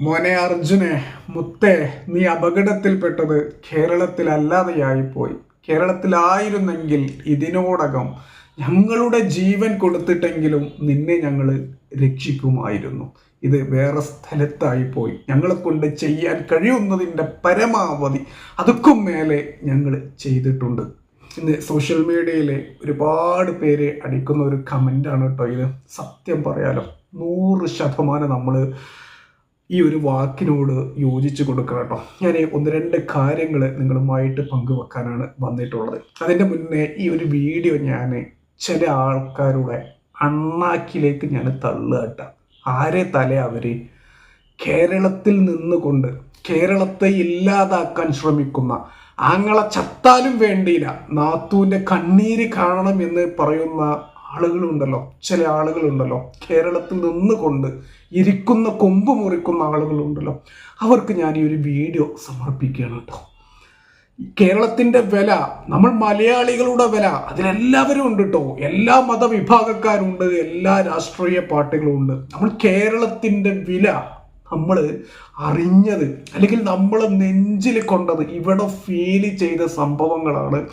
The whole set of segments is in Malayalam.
മോനെ അർജുനെ മുത്തേ നീ അപകടത്തിൽപ്പെട്ടത് കേരളത്തിലല്ലാതെയായിപ്പോയി കേരളത്തിലായിരുന്നെങ്കിൽ ഇതിനോടകം ഞങ്ങളുടെ ജീവൻ കൊടുത്തിട്ടെങ്കിലും നിന്നെ ഞങ്ങൾ രക്ഷിക്കുമായിരുന്നു. ഇത് വേറെ സ്ഥലത്തായി പോയി. ഞങ്ങളെ കൊണ്ട് ചെയ്യാൻ കഴിയുന്നതിന്റെ പരമാവധി അതുക്കും മേലെ ഞങ്ങൾ ചെയ്തിട്ടുണ്ട്. ഇന്ന് സോഷ്യൽ മീഡിയയിലെ ഒരുപാട് പേര് അടിക്കുന്ന ഒരു കമന്റാണ് കേട്ടോ ഇത്. സത്യം പറയാലോ നൂറ് ശതമാനം നമ്മൾ ഈ ഒരു വാക്കിനോട് യോജിച്ചു കൊടുക്കണം കേട്ടോ. ഞാൻ ഒന്ന് രണ്ട് കാര്യങ്ങൾ നിങ്ങളുമായിട്ട് പങ്കുവെക്കാനാണ് വന്നിട്ടുള്ളത്. അതിന്റെ മുന്നേ ഈ ഒരു വീഡിയോ ഞാൻ ചില ആൾക്കാരുടെ അണ്ണാക്കിലേക്ക് ഞാൻ തള്ളുക കേട്ടോ. ആരെ തല അവർ കേരളത്തിൽ നിന്നുകൊണ്ട് കേരളത്തെ ഇല്ലാതാക്കാൻ ശ്രമിക്കുന്ന ആങ്ങളെ ചത്താലും വേണ്ടിയില്ല നാത്തുവിന്റെ കണ്ണീര് കാണണം എന്ന് പറയുന്ന ആളുകളുണ്ടല്ലോ. ചില ആളുകളുണ്ടല്ലോ. കേരളത്തിൽ നിന്നുകൊണ്ട് ഇരിക്കുന്ന കൊമ്പ് മുറിക്കുന്ന ആളുകളുണ്ടല്ലോ. അവർക്ക് ഞാൻ ഈ ഒരു വീഡിയോ സമർപ്പിക്കുകയാണ് കേട്ടോ. കേരളത്തിന്റെ വില നമ്മൾ മലയാളികളുടെ വില അതിലെല്ലാവരും ഉണ്ട് കേട്ടോ. എല്ലാ മതവിഭാഗക്കാരുണ്ട് എല്ലാ രാഷ്ട്രീയ പാർട്ടികളും ഉണ്ട് നമ്മൾ കേരളത്തിന്റെ വില നമ്മൾ അറിഞ്ഞത് അല്ലെങ്കിൽ നമ്മൾ നെഞ്ചിൽ കൊണ്ടത് ഇവിടെ ഫീൽ ചെയ്ത സംഭവങ്ങളാണ്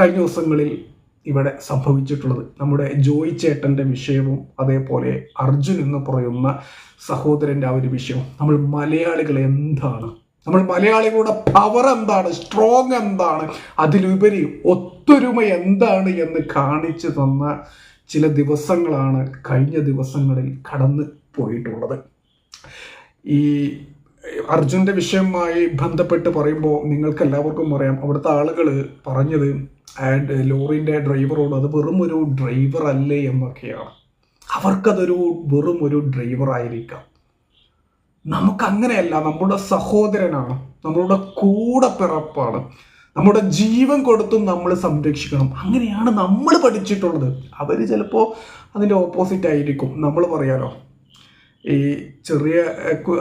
കഴിഞ്ഞ ദിവസങ്ങളിൽ ഇവിടെ സംഭവിച്ചിട്ടുള്ളത്. നമ്മുടെ ജോയി ചേട്ടന്റെ വിഷയവും അതേപോലെ അർജുൻ എന്ന് പറയുന്ന സഹോദരന്റെ ആ ഒരു വിഷയവും. നമ്മൾ മലയാളികൾ എന്താണ്? നമ്മൾ മലയാളികളുടെ പവർ എന്താണ്? സ്ട്രോങ് എന്താണ്? അതിലുപരി ഒത്തൊരുമ എന്താണ് എന്ന് കാണിച്ചു തന്ന ചില ദിവസങ്ങളാണ് കഴിഞ്ഞ ദിവസങ്ങളിൽ കടന്നു പോയിട്ടുള്ളത് ഈ അർജുന്റെ വിഷയവുമായി ബന്ധപ്പെട്ട് പറയുമ്പോൾ നിങ്ങൾക്ക് എല്ലാവർക്കും അറിയാം. അവിടുത്തെ ആളുകൾ പറഞ്ഞത് ലോറിന്റെ ഡ്രൈവറോട് അത് വെറും ഒരു ഡ്രൈവർ അല്ലേ എന്നൊക്കെയാണ്. അവർക്കതൊരു വെറും ഒരു ഡ്രൈവർ ആയിരിക്കാം. നമുക്കങ്ങനെയല്ല നമ്മുടെ സഹോദരനാണ് നമ്മളുടെ കൂടെ പിറപ്പാണ് നമ്മുടെ ജീവൻ കൊടുത്തും നമ്മൾ സംരക്ഷിക്കണം. അങ്ങനെയാണ് നമ്മൾ പഠിച്ചിട്ടുള്ളത്. അവർ ചിലപ്പോൾ അതിന്റെ ഓപ്പോസിറ്റ് ആയിരിക്കും. നമ്മൾ പറയാലോ ഈ ചെറിയ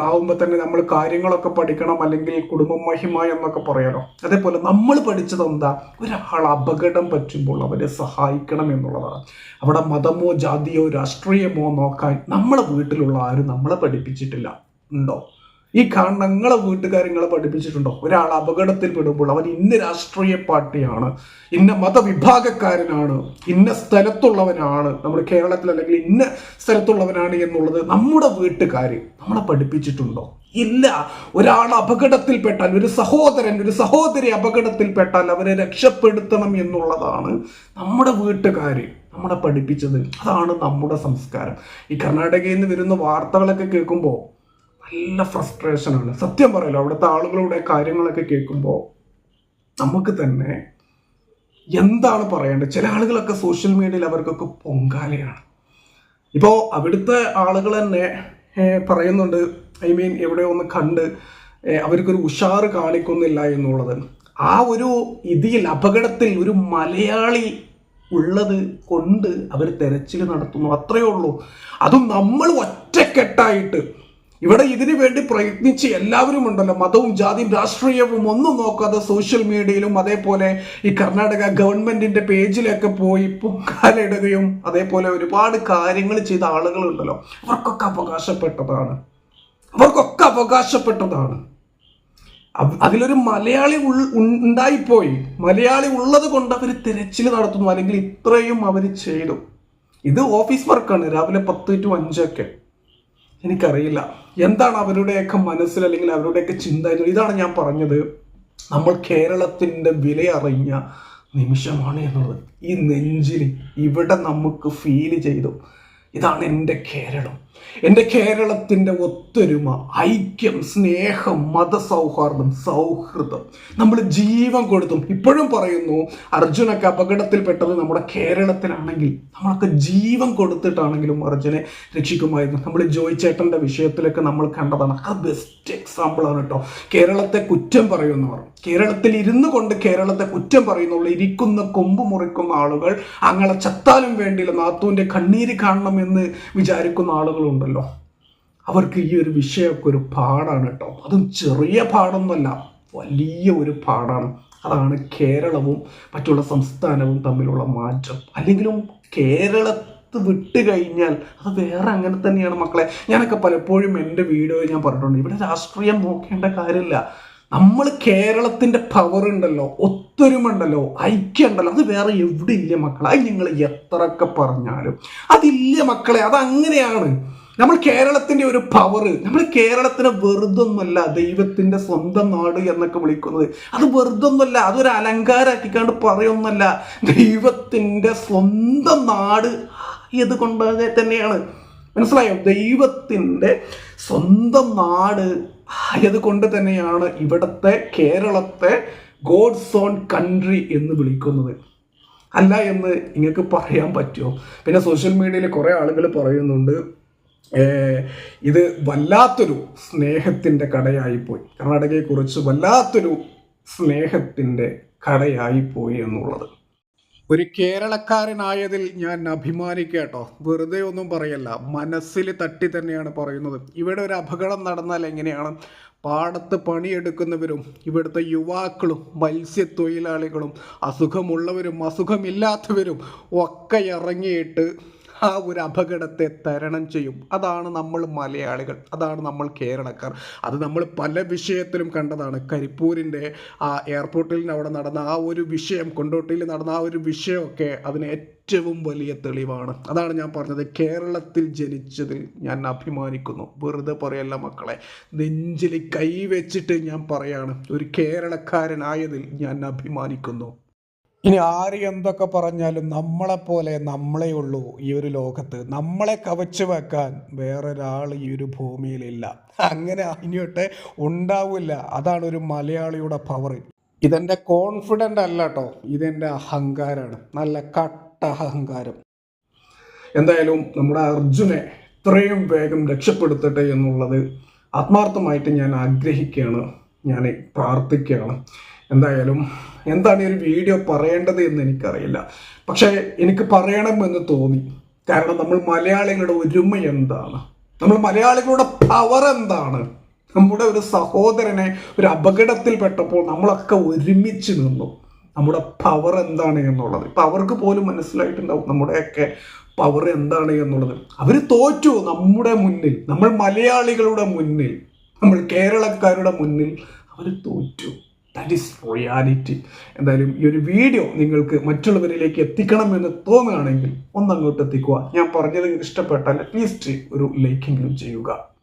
ആവുമ്പോൾ തന്നെ നമ്മൾ കാര്യങ്ങളൊക്കെ പഠിക്കണം അല്ലെങ്കിൽ കുടുംബ മഹിമ എന്നൊക്കെ പറയാലോ. അതേപോലെ നമ്മൾ പഠിച്ചത് എന്താ? ഒരാൾ അപകടം പറ്റുമ്പോൾ അവരെ സഹായിക്കണം എന്നുള്ളതാണ്. അവിടെ മതമോ ജാതിയോ രാഷ്ട്രീയമോ നോക്കാൻ നമ്മളെ വീട്ടിലുള്ള ആരും നമ്മളെ പഠിപ്പിച്ചിട്ടില്ല. ഉണ്ടോ? ഈ കാണങ്ങളെ വീട്ടുകാര്യങ്ങളെ പഠിപ്പിച്ചിട്ടുണ്ടോ? ഒരാൾ അപകടത്തിൽ പെടുമ്പോൾ അവൻ ഇന്ന രാഷ്ട്രീയ പാർട്ടിയാണ് ഇന്ന മതവിഭാഗക്കാരനാണ് ഇന്ന സ്ഥലത്തുള്ളവനാണ് നമ്മുടെ കേരളത്തിൽ അല്ലെങ്കിൽ ഇന്ന സ്ഥലത്തുള്ളവനാണ് എന്നുള്ളത് നമ്മുടെ വീട്ടുകാർ നമ്മളെ പഠിപ്പിച്ചിട്ടുണ്ടോ? ഇല്ല. ഒരാൾ അപകടത്തിൽപ്പെട്ടാൽ ഒരു സഹോദരൻ ഒരു സഹോദരി അപകടത്തിൽപ്പെട്ടാൽ അവരെ രക്ഷപ്പെടുത്തണം എന്നുള്ളതാണ് നമ്മുടെ വീട്ടുകാർ നമ്മളെ പഠിപ്പിച്ചത്. അതാണ് നമ്മുടെ സംസ്കാരം. ഈ കർണാടകയിൽ നിന്ന് വരുന്ന വാർത്തകളൊക്കെ കേൾക്കുമ്പോൾ നല്ല ഫ്രസ്ട്രേഷനാണ് സത്യം പറയല്ലോ അവിടുത്തെ ആളുകളുടെ കാര്യങ്ങളൊക്കെ കേൾക്കുമ്പോൾ നമുക്ക് തന്നെ എന്താണ് പറയേണ്ടത്? ചില ആളുകളൊക്കെ സോഷ്യൽ മീഡിയയിൽ അവർക്കൊക്കെ പൊങ്കാലയാണ്. ഇപ്പോൾ അവിടുത്തെ ആളുകൾ തന്നെ പറയുന്നുണ്ട് ഐ മീൻ എവിടെ ഒന്ന് കണ്ട് അവർക്കൊരു ഉഷാർ കാണിക്കുന്നില്ല എന്നുള്ളത്. ആ ഒരു ഇതിൽ അപകടത്തിൽ ഒരു മലയാളി ഉള്ളത് കൊണ്ട് അവർ തെരച്ചിൽ നടത്തുന്നു. അത്രയേ ഉള്ളൂ. അതും നമ്മൾ ഒറ്റക്കെട്ടായിട്ട് ഇവിടെ ഇതിനു വേണ്ടി പ്രയത്നിച്ച് എല്ലാവരും ഉണ്ടല്ലോ. മതവും ജാതിയും രാഷ്ട്രീയവും ഒന്നും നോക്കാതെ സോഷ്യൽ മീഡിയയിലും അതേപോലെ ഈ കർണാടക ഗവൺമെന്റിന്റെ പേജിലൊക്കെ പോയി പൊങ്കാലിടുകയും അതേപോലെ ഒരുപാട് കാര്യങ്ങൾ ചെയ്ത ആളുകളുണ്ടല്ലോ. അവർക്കൊക്കെ അവകാശപ്പെട്ടതാണ്. അവർക്കൊക്കെ അവകാശപ്പെട്ടതാണ്. അവ- അതിലൊരു മലയാളി ഉണ്ടായിപ്പോയി. മലയാളി ഉള്ളത് കൊണ്ട് അവർ തിരച്ചിൽ നടത്തുന്നു. അല്ലെങ്കിൽ ഇത്രയും അവർ ചെയ്തു. ഇത് ഓഫീസ് വർക്കാണ് രാവിലെ പത്ത് ടു അഞ്ചൊക്കെ. എനിക്കറിയില്ല. എന്താണ് അവരുടെയൊക്കെ മനസ്സിൽ അല്ലെങ്കിൽ അവരുടെയൊക്കെ ചിന്ത ഇതാണ് ഞാൻ പറഞ്ഞത്. നമ്മൾ കേരളത്തിന്റെ വില അറിഞ്ഞ നിമിഷമാണ് എന്നുള്ളത്. ഈ നെഞ്ചിൽ ഇവിടെ നമുക്ക് ഫീൽ ചെയ്തു. ഇതാണ് എന്റെ കേരളം. എന്റെ കേരളത്തിന്റെ ഒത്തൊരുമ ഐക്യം സ്നേഹം മതസൗഹാർദ്ദം സൗഹൃദം. നമ്മൾ ജീവൻ കൊടുത്തും ഇപ്പോഴും പറയുന്നു അർജുനൊക്കെ അപകടത്തിൽപ്പെട്ടത് നമ്മുടെ കേരളത്തിലാണെങ്കിൽ നമ്മളൊക്കെ ജീവൻ കൊടുത്തിട്ടാണെങ്കിലും അർജുനെ രക്ഷിക്കുമായിരുന്നു. നമ്മൾ ജോയ് ചേട്ടന്റെ വിഷയത്തിലൊക്കെ നമ്മൾ കണ്ടതാണ്. അത് ബെസ്റ്റ് എക്സാമ്പിളാണ് കേട്ടോ. കേരളത്തെ കുറ്റം പറയുന്നവർ. കേരളത്തിൽ ഇരുന്നു കൊണ്ട് കേരളത്തെ കുറ്റം പറയുന്നുള്ള ഇരിക്കുന്ന കൊമ്പ് മുറിക്കുന്ന ആളുകൾ അങ്ങനെ ചത്താലും വേണ്ടിയില്ല നാത്തൂന്റെ കണ്ണീര് കാണണമെന്ന് വിചാരിക്കുന്ന ആളുകളുണ്ടല്ലോ അവർക്ക് ഈ ഒരു വിഷയമൊക്കെ ഒരു പാടാണ് കേട്ടോ. അതും ചെറിയ പാടൊന്നുമല്ല വലിയ ഒരു പാടാണ്. അതാണ് കേരളവും മറ്റുള്ള സംസ്ഥാനവും തമ്മിലുള്ള മാറ്റം. അല്ലെങ്കിലും കേരള വിട്ട് കഴിഞ്ഞാൽ അത് വേറെ അങ്ങനെ തന്നെയാണ് മക്കളെ. ഞാനൊക്കെ പലപ്പോഴും എന്റെ വീഡിയോയിൽ ഞാൻ പറഞ്ഞിട്ടുണ്ട് ഇവിടെ രാഷ്ട്രീയം നോക്കേണ്ട കാര്യമില്ല. നമ്മൾ കേരളത്തിന്റെ പവർ ഉണ്ടല്ലോ ഒത്തൊരുമ ഉണ്ടല്ലോ ഐക്യം ഉണ്ടല്ലോ അത് വേറെ എവിടെ ഇല്ല മക്കളെ. അത് നിങ്ങൾ എത്രയൊക്കെ പറഞ്ഞാലും അതില്ല മക്കളെ അത് അങ്ങനെയാണ് നമ്മൾ കേരളത്തിന്റെ ഒരു പവർ നമ്മൾ കേരളത്തിനെ വെറുതൊന്നുമല്ല ദൈവത്തിന്റെ സ്വന്തം നാട് എന്നൊക്കെ വിളിക്കുന്നത്. അത് വെറുതൊന്നുമല്ല അതൊരു അലങ്കാരാക്കിക്കാണ്ട് പറയൊന്നുമല്ല. ദൈവത്തിന്റെ സ്വന്തം നാട് ഇത് കൊണ്ട് തന്നെയാണ്? മനസ്സിലായോ? ദൈവത്തിന്റെ സ്വന്തം നാട് ആയത് കൊണ്ട് തന്നെയാണ് ഇവിടുത്തെ കേരളത്തെ ഗോഡ്സ് ഓൺ കൺട്രി എന്ന് വിളിക്കുന്നത്? അല്ല എന്ന് നിങ്ങൾക്ക് പറയാൻ പറ്റുമോ? പിന്നെ സോഷ്യൽ മീഡിയയിൽ കുറേ ആളുകൾ പറയുന്നുണ്ട് ഇത് വല്ലാത്തൊരു സ്നേഹത്തിന്റെ കടയായിപ്പോയി. കർണാടകയെക്കുറിച്ച് വല്ലാത്തൊരു സ്നേഹത്തിന്റെ കടയായിപ്പോയി എന്നുള്ളത്. ഒരു കേരളക്കാരനായതിൽ ഞാൻ അഭിമാനിക്കാട്ടോ വെറുതെ ഒന്നും പറയല്ല. മനസ്സിൽ തട്ടി തന്നെയാണ് പറയുന്നത്. ഇവിടെ ഒരു അപകടം നടന്നാൽ എങ്ങനെയാണ്? പാടത്ത് പണിയെടുക്കുന്നവരും ഇവിടുത്തെ യുവാക്കളും മത്സ്യത്തൊഴിലാളികളും അസുഖമുള്ളവരും അസുഖമില്ലാത്തവരും ഒക്കെ ഇറങ്ങിയിട്ട് ആ ഒരു അപകടത്തെ തരണം ചെയ്യും. അതാണ് നമ്മൾ മലയാളികൾ. അതാണ് നമ്മൾ കേരളക്കാർ. അത് നമ്മൾ പല വിഷയത്തിലും കണ്ടതാണ്. കരിപ്പൂരിന്റെ ആ എയർപോർട്ടിൽ അവിടെ നടന്ന ആ ഒരു വിഷയം കൊണ്ടോട്ടിയിൽ നടന്ന ആ ഒരു വിഷയമൊക്കെ അതിന് ഏറ്റവും വലിയ തെളിവാണ്. അതാണ് ഞാൻ പറഞ്ഞത്. കേരളത്തിൽ ജനിച്ചതിൽ ഞാൻ അഭിമാനിക്കുന്നു. വെറുതെ പറയല്ല മക്കളെ. നെഞ്ചിൽ കൈവച്ചിട്ട് ഞാൻ പറയാണ്. ഒരു കേരളക്കാരനായതിൽ ഞാൻ അഭിമാനിക്കുന്നു. ഇനി ആര് എന്തൊക്കെ പറഞ്ഞാലും നമ്മളെപ്പോലെ നമ്മളേ ഉള്ളൂ ഈ ഒരു ലോകത്ത്. നമ്മളെ കവച്ചു വെക്കാൻ വേറൊരാൾ ഈ ഒരു ഭൂമിയിലില്ല. അങ്ങനെ ഇനിയൊട്ട് ഉണ്ടാവില്ല. അതാണ് ഒരു മലയാളിയുടെ പവർ ഇതെന്റെ കോൺഫിഡന്റ് അല്ല കേട്ടോ ഇതെന്റെ അഹങ്കാരമാണ് നല്ല കട്ട അഹങ്കാരം. എന്തായാലും നമ്മുടെ അർജുനെ ഇത്രയും വേഗം രക്ഷപ്പെടുത്തട്ടെ എന്നുള്ളത് ആത്മാർത്ഥമായിട്ട് ഞാൻ ആഗ്രഹിക്കുകയാണ്. ഞാൻ പ്രാർത്ഥിക്കുകയാണ്. എന്തായാലും എന്താണ് ഈ ഒരു വീഡിയോ പറയേണ്ടത് എന്ന് എനിക്കറിയില്ല. പക്ഷേ എനിക്ക് പറയണമെന്ന് തോന്നി. കാരണം നമ്മൾ മലയാളികളുടെ ഒരുമ എന്താണ്? നമ്മൾ മലയാളികളുടെ പവർ എന്താണ്? നമ്മുടെ ഒരു സഹോദരനെ ഒരു അപകടത്തിൽ പെട്ടപ്പോൾ നമ്മളൊക്കെ ഒരുമിച്ച് നിന്നു. നമ്മുടെ പവർ എന്താണ് എന്നുള്ളത്. ഇപ്പം അവർക്ക് പോലും മനസ്സിലായിട്ടുണ്ടാവും നമ്മുടെയൊക്കെ പവർ എന്താണ് എന്നുള്ളത്. അവർ തോറ്റു നമ്മുടെ മുന്നിൽ. നമ്മൾ മലയാളികളുടെ മുന്നിൽ. നമ്മൾ കേരളക്കാരുടെ മുന്നിൽ അവർ തോറ്റു. ദാറ്റ് ഈസ് റിയാലിറ്റി എന്തായാലും ഈ ഒരു വീഡിയോ നിങ്ങൾക്ക് മറ്റുള്ളവരിലേക്ക് എത്തിക്കണം എന്ന് തോന്നുകയാണെങ്കിൽ ഒന്നങ്ങോട്ട് എത്തിക്കുക ഞാൻ പറഞ്ഞത് ഇഷ്ടപ്പെട്ടാൽ അറ്റ്ലീസ്റ്റ് ഒരു ലൈക്കെങ്കിലും ചെയ്യുക.